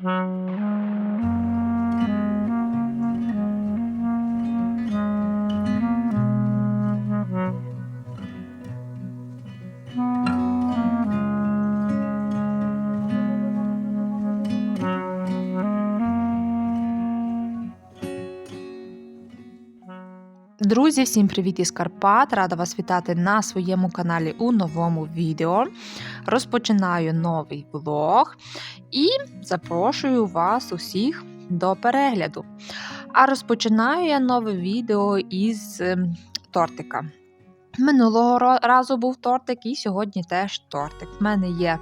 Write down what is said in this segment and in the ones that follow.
Mm-hmm. Друзі, всім привіт із Карпат! Рада вас вітати на своєму каналі у новому відео. Розпочинаю новий влог і запрошую вас усіх до перегляду. А розпочинаю я нове відео із ем, тортика. Минулого разу був тортик, і сьогодні теж тортик. В мене є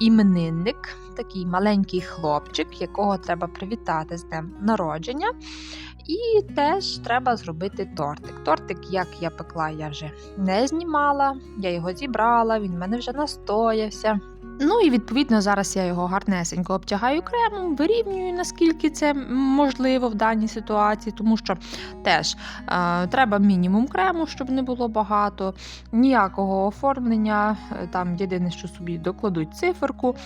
іменинник, такий маленький хлопчик, якого треба привітати з днем народження. І теж треба зробити тортик. Тортик, як я пекла, я вже не знімала, я його зібрала, він в мене вже настоявся. Ну і відповідно зараз я його гарнесенько обтягаю кремом, вирівнюю, наскільки це можливо в даній ситуації, тому що теж е, треба мінімум крему, щоб не було багато, ніякого оформлення. е, Там єдине, що собі докладуть циферку.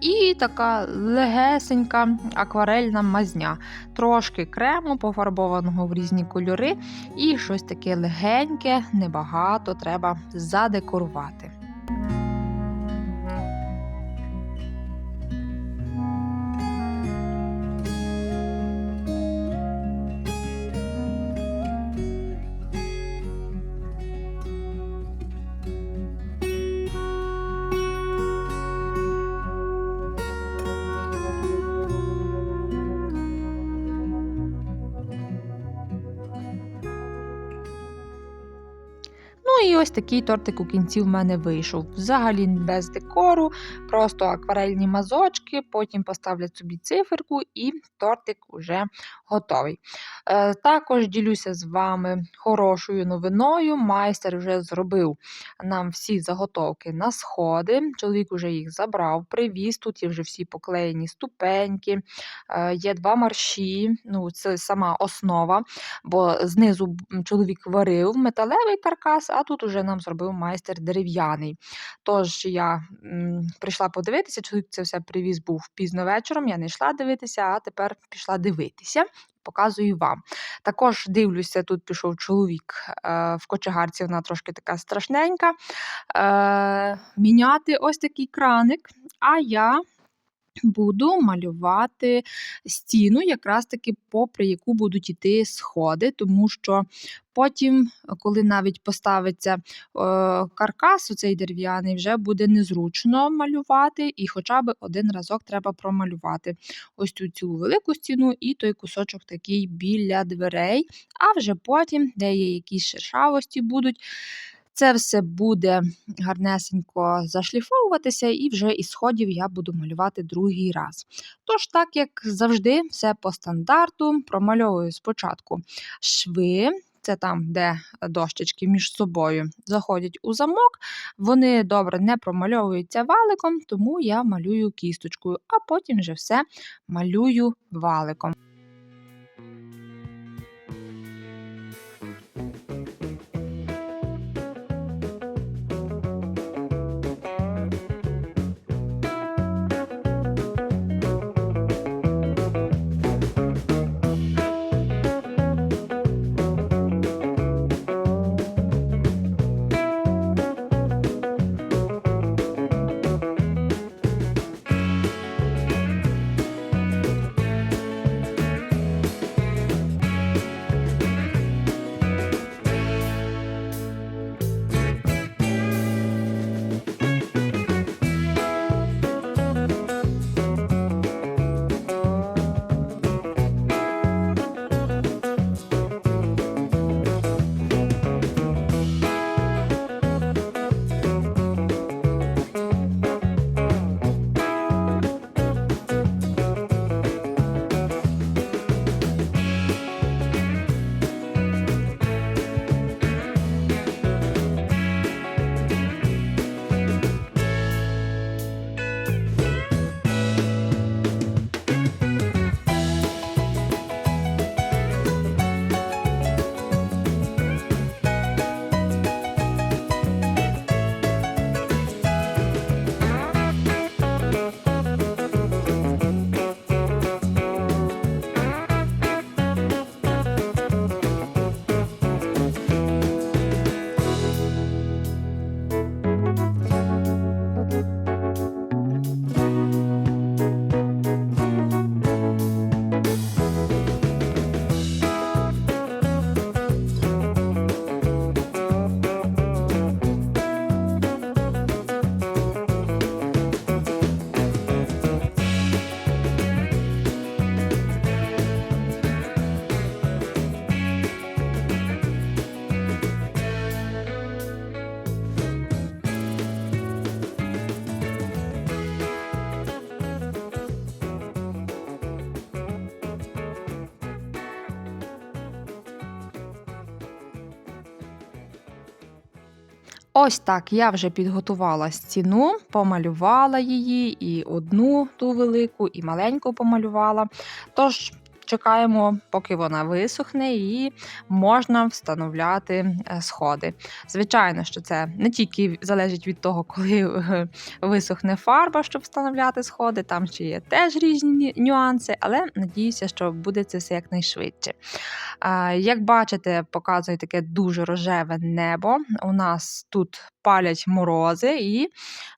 І така легесенька акварельна мазня трошки крему, пофарбованого в різні кольори, і щось таке легеньке, небагато треба задекорувати. Ну і ось такий тортик у кінці в мене вийшов. Взагалі без декору, просто акварельні мазочки, потім поставлять собі циферку, і тортик уже готовий. Е, також ділюся з вами хорошою новиною. Майстер вже зробив нам всі заготовки на сходи. Чоловік уже їх забрав, привіз. Тут є вже всі поклеєні ступеньки, е, є два марші. Ну, це сама основа, бо знизу чоловік варив металевий каркас, а тут уже нам зробив майстер дерев'яний. Тож я прийшла подивитися, чоловік це все привіз був пізно вечором. Я не йшла дивитися, а тепер пішла дивитися. Показую вам. Також дивлюся, тут пішов чоловік е, в кочегарці, вона трошки така страшненька. Е, міняти ось такий краник. А я буду малювати стіну, якраз таки попри яку будуть йти сходи, тому що потім, коли навіть поставиться е, каркас, оцей дерев'яний, вже буде незручно малювати, і хоча б один разок треба промалювати ось цю цілу велику стіну і той кусочок такий біля дверей, а вже потім, де є якісь шершавості будуть. Це все буде гарнесенько зашліфовуватися, і вже із сходів я буду малювати другий раз. Тож, так як завжди, все по стандарту, промальовую спочатку шви. Це там, де дощечки між собою заходять у замок. Вони добре не промальовуються валиком, тому я малюю кісточкою, а потім вже все малюю валиком. Ось так я вже підготувала стіну, помалювала її, і одну ту велику, і маленьку помалювала. Тож чекаємо, поки вона висохне, і можна встановляти е, сходи. Звичайно, що це не тільки залежить від того, коли е, висохне фарба, щоб встановляти сходи, там ще є теж різні нюанси, але надіюся, що буде це все якнайшвидше. Як бачите, показую таке дуже рожеве небо. У нас тут палять морози, і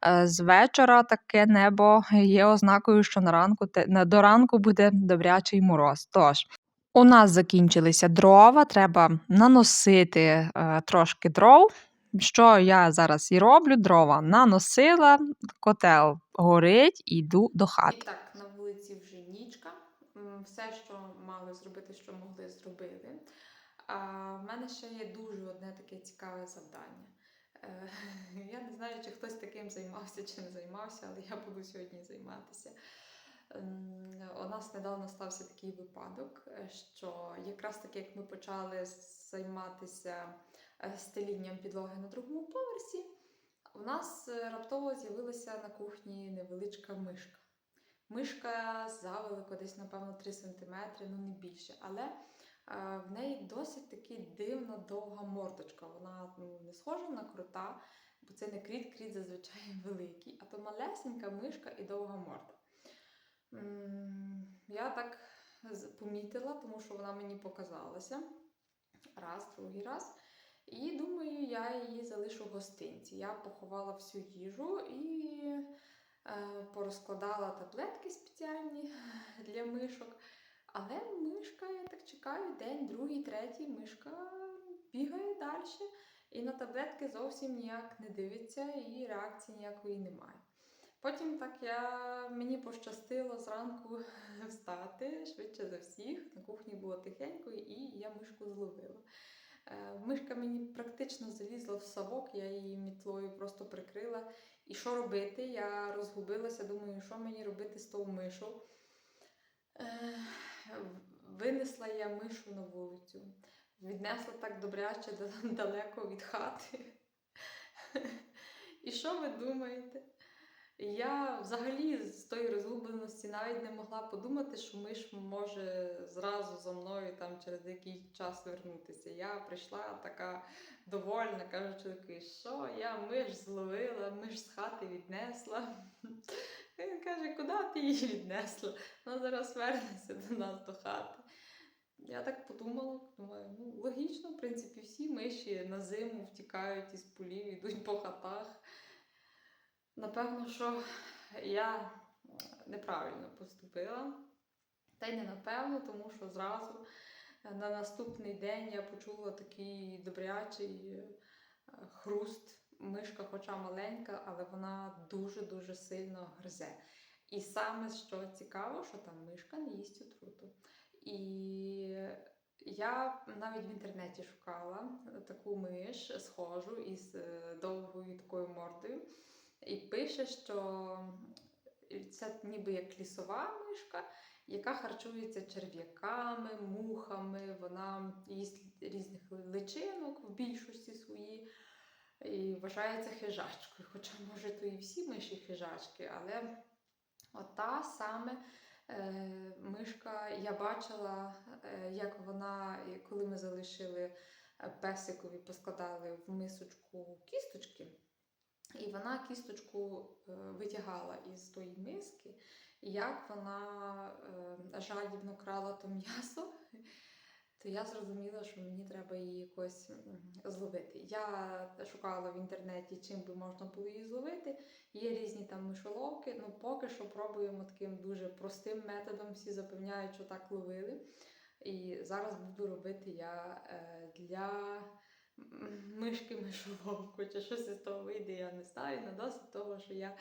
е, з вечора таке небо є ознакою, що на ранку до ранку буде добрячий мороз. Тож. У нас закінчилися дрова, треба наносити е, трошки дров. Що я зараз і роблю? Дрова наносила, котел горить, іду до хати. І так, на вулиці вже нічка. Все, що мали зробити, що могли, зробили. А в мене ще є дуже одне таке цікаве завдання. Е, Я не знаю, чи хтось таким займався чи не займався, але я буду сьогодні займатися. Ем, У нас недавно стався такий випадок, е, що якраз таки, як ми почали займатися е, стелінням підлоги на другому поверсі, у нас раптово з'явилася на кухні невеличка мишка. Мишка завелико десь, напевно, 3 см, ну не більше. Але в неї досить таки дивна довга мордочка. Вона ну, не схожа на крота, бо це не кріт, кріт зазвичай великий, а то малесенька мишка і довга морда. Я так помітила, тому що вона мені показалася раз, другий раз. І думаю, я її залишу в гостинці. Я поховала всю їжу і е, порозкладала таблетки спеціальні для мишок. Але мишка, я так чекаю, день, другий, третій, мишка бігає далі. І на таблетки зовсім ніяк не дивиться, і реакції ніякої немає. Потім так я, мені пощастило зранку встати швидше за всіх. На кухні було тихенько, і я мишку зловила. Е, Мишка мені практично залізла в совок, я її мітлою просто прикрила. І що робити? Я розгубилася, думаю, що мені робити з тою мишу. Винесла я мишу на вулицю, віднесла так добряче далеко від хати. І що ви думаєте? Я взагалі з тої розгубленості навіть не могла подумати, що миш може зразу за мною там через якийсь час вернутися. Я прийшла така довольна, кажу чоловіку, що я миш зловила, миш з хати віднесла. Він каже, куди ти її віднесла? Вона зараз вернеться до нас до хати. Я так подумала, думаю, ну логічно, в принципі, всі миші на зиму втікають із полів, йдуть по хатах. Напевно, що я неправильно поступила. Та й не напевно, тому що зразу на наступний день я почула такий добрячий е, хруст. Мишка, хоча маленька, але вона дуже-дуже сильно гризе. І саме що цікаво, що там мишка не їсть отруту. І я навіть в інтернеті шукала таку миш схожу із е, довгою такою мордою. І пише, що це ніби як лісова мишка, яка харчується черв'яками, мухами, вона їсть різних личинок в більшості своїй. І вважається хижачкою. Хоча, може, то і всі миші хижачки, але ота саме е, мишка, я бачила, е, як вона, коли ми залишили песикові, поскладали в мисочку. І вона кісточку е, витягала із тої миски, і як вона е, жадібно крала то м'ясо, то я зрозуміла, що мені треба її якось зловити. Я шукала в інтернеті, чим би можна було її зловити. Є різні там мишоловки, ну поки що пробуємо таким дуже простим методом. Всі запевняють, що так ловили. І зараз буду робити я е, для мишки мишоловку, чи щось із того вийде, я не знаю. На досить того, що я,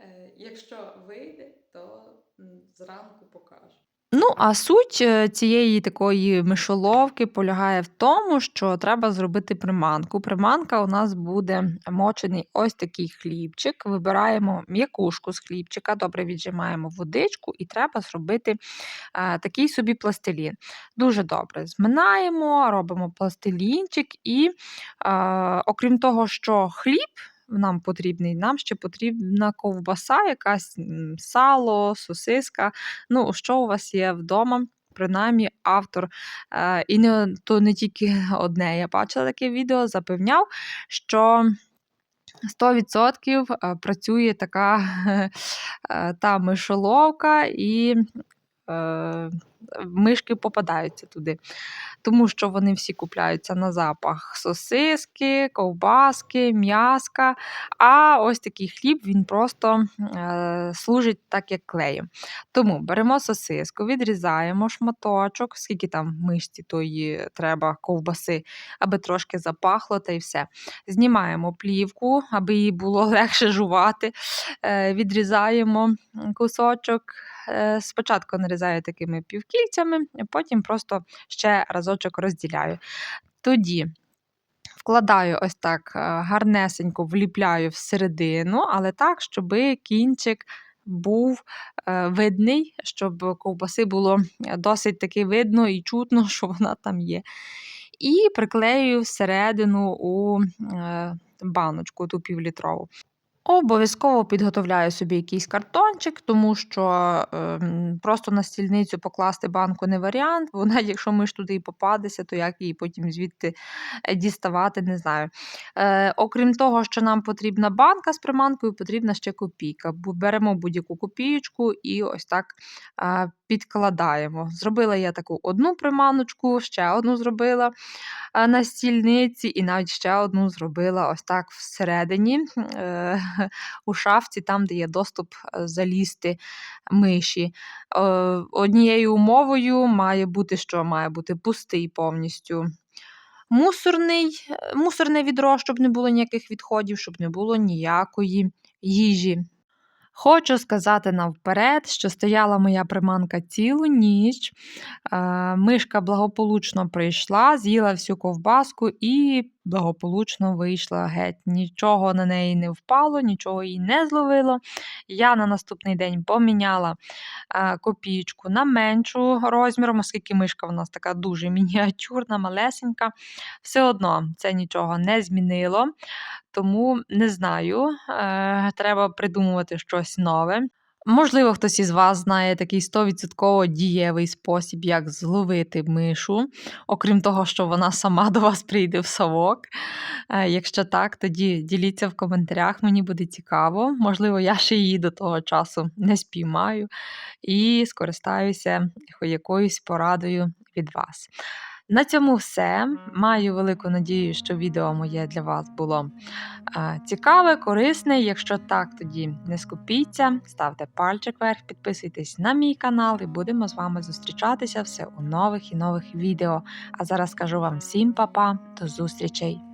е, якщо вийде, то зранку покажу. Ну, а суть е, цієї такої мишоловки полягає в тому, що треба зробити приманку. Приманка у нас буде мочений ось такий хлібчик. Вибираємо м'якушку з хлібчика, добре віджимаємо водичку, і треба зробити е, такий собі пластилін. Дуже добре зминаємо, робимо пластилінчик, і е, окрім того, що хліб. Нам потрібний, нам ще потрібна ковбаса, якась сало, сосиска. Ну, що у вас є вдома? Принаймні, автор, е, і не, то не тільки одне. Я бачила таке відео, запевняв, що 100% е, працює така е, та мишоловка, і мишки попадаються туди. Тому що вони всі купляються на запах сосиски, ковбаски, м'яска. А ось такий хліб він просто е, служить так, як клеєм. Тому беремо сосиску, відрізаємо шматочок, скільки там мишці тої треба ковбаси, аби трошки запахло та й все. Знімаємо плівку, аби її було легше жувати. Е, відрізаємо кусочок. Е, Спочатку нарізаю такими півкільцями, потім просто ще разочок розділяю. Тоді вкладаю ось так е, гарнесенько, вліпляю всередину, але так, щоб кінчик був е, видний, щоб ковбаси було досить таки видно і чутно, що вона там є. І приклеюю всередину у баночку ту півлітрову. Обов'язково підготовляю собі якийсь картончик, тому що ем, просто на стільницю покласти банку не варіант. Вона, якщо ми ж туди і попадеться, то як її потім звідти е, діставати, не знаю. Е, окрім того, що нам потрібна банка з приманкою, потрібна ще копійка. Беремо будь-яку копійку і ось так е, підкладаємо. Зробила я таку одну приманочку, ще одну зробила е, на стільниці, і навіть ще одну зробила ось так всередині. е, у шафці, там, де є доступ е, залізти миші. Однією умовою має бути, що має бути пустий повністю. Мусорний, мусорне відро, щоб не було ніяких відходів, щоб не було ніякої їжі. Хочу сказати навперед, що стояла моя приманка цілу ніч. Е, Мишка благополучно прийшла, з'їла всю ковбаску і благополучно вийшла геть. Нічого на неї не впало, нічого їй не зловило. Я на наступний день поміняла е, копійку на меншу розміром, оскільки мишка в нас така дуже мініатюрна, малесенька. Все одно це нічого не змінило. Тому не знаю, е, треба придумувати щось нове. Можливо, хтось із вас знає такий 100% дієвий спосіб, як зловити мишу, окрім того, що вона сама до вас прийде в совок. Е, Якщо так, тоді діліться в коментарях, мені буде цікаво. Можливо, я ще її до того часу не спіймаю і скористаюся якоюсь порадою від вас. На цьому все. Маю велику надію, що відео моє для вас було цікаве, корисне. Якщо так, тоді не скупіться, ставте пальчик вверх, підписуйтесь на мій канал і будемо з вами зустрічатися все у нових і нових відео. А зараз кажу вам всім па-па, до зустрічей!